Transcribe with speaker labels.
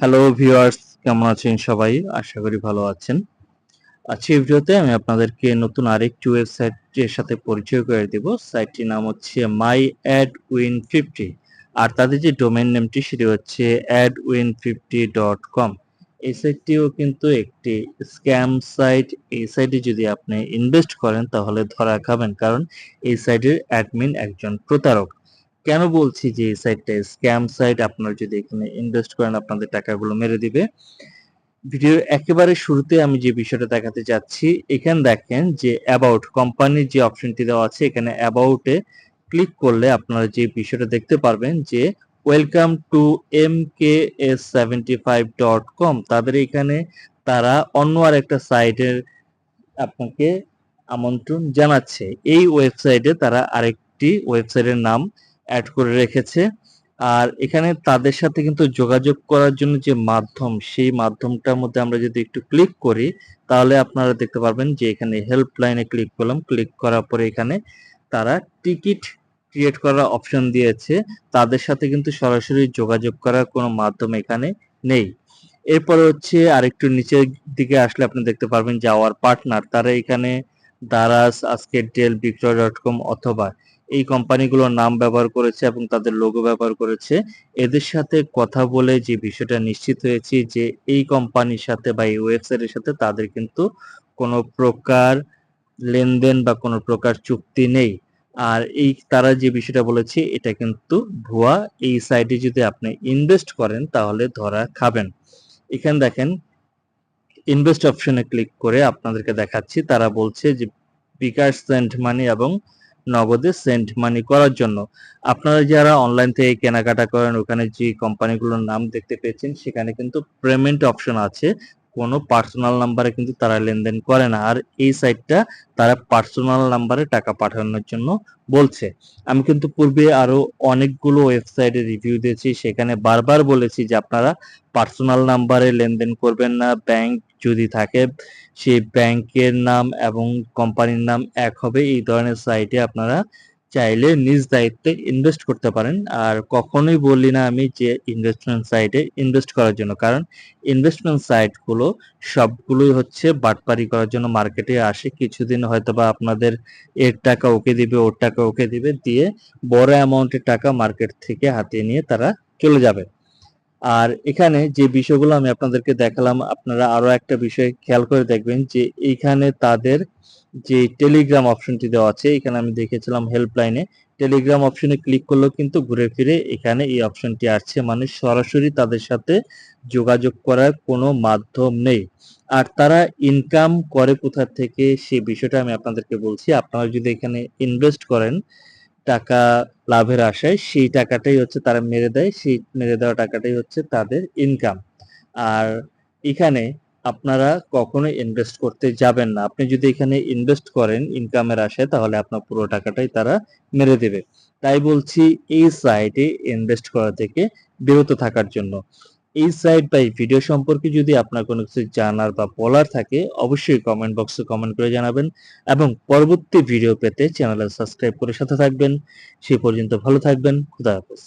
Speaker 1: Hello viewers কেমন আছেন সবাই? আশা করি ভালো আছেন। আজকে ভিডিওতে আমি আপনাদেরকে নতুন আরেকটি ওয়েবসাইটের সাথে পরিচয় করে দেব। সাইটটির নাম হচ্ছে মাই অ্যাড উইন ফিফটি আর তাদের যে ডোমেন নেমটি সেটি হচ্ছে ad win fifty dot com এই সাইটটিও কিন্তু একটি স্ক্যাম সাইট এই সাইটে যদি আপনি ইনভেস্ট করেন, তাহলে ধরা খাবেন। কারণ এই সাইটের অ্যাডমিন একজন প্রতারক। কেন বলছি যে এই সাইটটা স্ক্যাম সাইট আপনারা যদি এখানে ইনভেস্ট করেন, আপনাদের টাকাগুলো মেরে দিবে। ভিডিওর একেবারে শুরুতে আমি যে বিষয়টা দেখাতে যাচ্ছি, এখানে দেখেন যে অ্যাবাউট কোম্পানির যে অপশনটি দেওয়া আছে, এখানে অ্যাবাউটে ক্লিক করলে আপনারা যে বিষয়টা দেখতে পারবেন যে welcome to M K S seventy five dot com তাদের এখানে তারা অন্য আর একটা সাইটের আপনাকে আমন্ত্রণ জানাচ্ছে। এই ওয়েবসাইটে তারা আরেকটি ওয়েবসাইটের নাম অ্যাড করে রেখেছে। আর এখানে তাদের সাথে কিন্তু যোগাযোগ করার জন্য যে মাধ্যম, সেই মাধ্যমটার মধ্যে আমরা যদি একটু ক্লিক করি, তাহলে আপনারা দেখতে পারবেন যে এখানে হেল্পলাইনে ক্লিক করলাম। ক্লিক করার পরে এখানে তারা টিকিট ক্রিয়েট করার অপশন দিয়েছে। তাদের সাথে কিন্তু সরাসরি যোগাযোগ করার কোনো মাধ্যম এখানে নেই। এরপরে হচ্ছে আরেকটু নিচের দিকে আসলে আপনি দেখতে পারবেন যে আওয়ার পার্টনার তারা এখানে দারাস আজকের ডেল বিক্রয় ডট কম অথবা এই কোম্পানিগুলোর নাম ব্যবহার করেছে এবং তাদের লোগো ব্যবহার করেছে। এদের সাথে কথা বলে যে বিষয়টা নিশ্চিত হয়েছি যে এই কোম্পানির সাথে বা এই ওয়েবসাইটের সাথে তাদের কিন্তু কোনো প্রকার লেনদেন বা কোনো প্রকার চুক্তি নেই। আর এই তারা যে বিষয়টা বলেছে, এটা কিন্তু ভুয়া। এই সাইটে যদি আপনি ইনভেস্ট করেন, তাহলে ধরা খাবেন। এখানে দেখেন ইনভেস্ট অপশনে ক্লিক করে আপনাদেরকে দেখাচ্ছি। তারা বলছে যে বিকাশ সেন্ট মানি এবং নগদে সেন্ট মানি করার জন্য। আপনারা যারা অনলাইন থেকে কেনাকাটা করেন, ওখানে যে কোম্পানিগুলোর নাম দেখতে পেয়েছেন, সেখানে কিন্তু পেমেন্ট অপশন আছে। কোনো পার্সোনাল নাম্বারে কিন্তু তারা লেনদেন করে না। আর এই সাইটটা তারা পার্সোনাল নাম্বারে টাকা পাঠানোর জন্য বলছে। আমি কিন্তু পূর্বে আরও অনেকগুলো ওয়েবসাইটে রিভিউ দিয়েছি। সেখানে বারবার বলেছি যে আপনারা পার্সোনাল নাম্বারে লেনদেন করবেন না। ব্যাংক যদি থাকে সেই ব্যাংকের নাম এবং কোম্পানির নাম এক হবে। এই ধরনের সাইটে আপনারা চাইলে নিজ দায়িত্বে ইনভেস্ট করতে পারেন। আর কখনোই বলি না আমি যে ইনভেস্টমেন্ট সাইটে ইনভেস্ট করার জন্য। কারণ ইনভেস্টমেন্ট সাইটগুলো সবগুলোই হচ্ছে বাটপারি করার জন্য মার্কেটে আসে। কিছুদিন হয়তো বা আপনাদের এর টাকা ওকে দিবে, ওর টাকা ওকে দিবে। দিয়ে বড় অ্যামাউন্টের টাকা মার্কেট থেকে হাতিয়ে নিয়ে তারা চলে যাবে। আর এখানে যে বিষয়গুলো আমি আপনাদেরকে দেখালাম, আপনারা আরও একটা বিষয় খেয়াল করে দেখবেন যে এইখানে তাদের যে টেলিগ্রাম অপশনটি দেওয়া আছে, এখানে আমি দেখেছিলাম হেল্পলাইনে টেলিগ্রাম অপশনে ক্লিক করলেও কিন্তু ঘুরে ফিরে এখানে এই অপশনটি আসছে। মানে সরাসরি তাদের সাথে যোগাযোগ করার কোনো মাধ্যম নেই। আর তারা ইনকাম করে কোথা থেকে সেই বিষয়টা আমি আপনাদেরকে বলছি। আপনারা যদি এখানে ইনভেস্ট করেন টাকা লাভের আশায় সেই টাকাটাই হচ্ছে তারা মেরে দেয়, সেই মেরে দেওয়া টাকাটাই হচ্ছে তাদের ইনকাম আর এখানে আপনারা কখনো ইনভেস্ট করতে যাবেন না। আপনি যদি এখানে ইনভেস্ট করেন ইনকামের আশায়, তাহলে আপনার পুরো টাকাটাই তারা মেরে দেবে। তাই বলছি, এই সাইটে ইনভেস্ট করা থেকে বিরত থাকার জন্য। এই সাইট বা এই ভিডিও সম্পর্কে যদি আপনার কোনো কিছু জানার বা বলার থাকে, অবশ্যই কমেন্ট বক্সে কমেন্ট করে জানাবেন এবং পরবর্তী ভিডিও পেতে চ্যানেলে সাবস্ক্রাইব করে সাথে থাকবেন। সে পর্যন্ত ভালো থাকবেন, খুদা হাফেজ।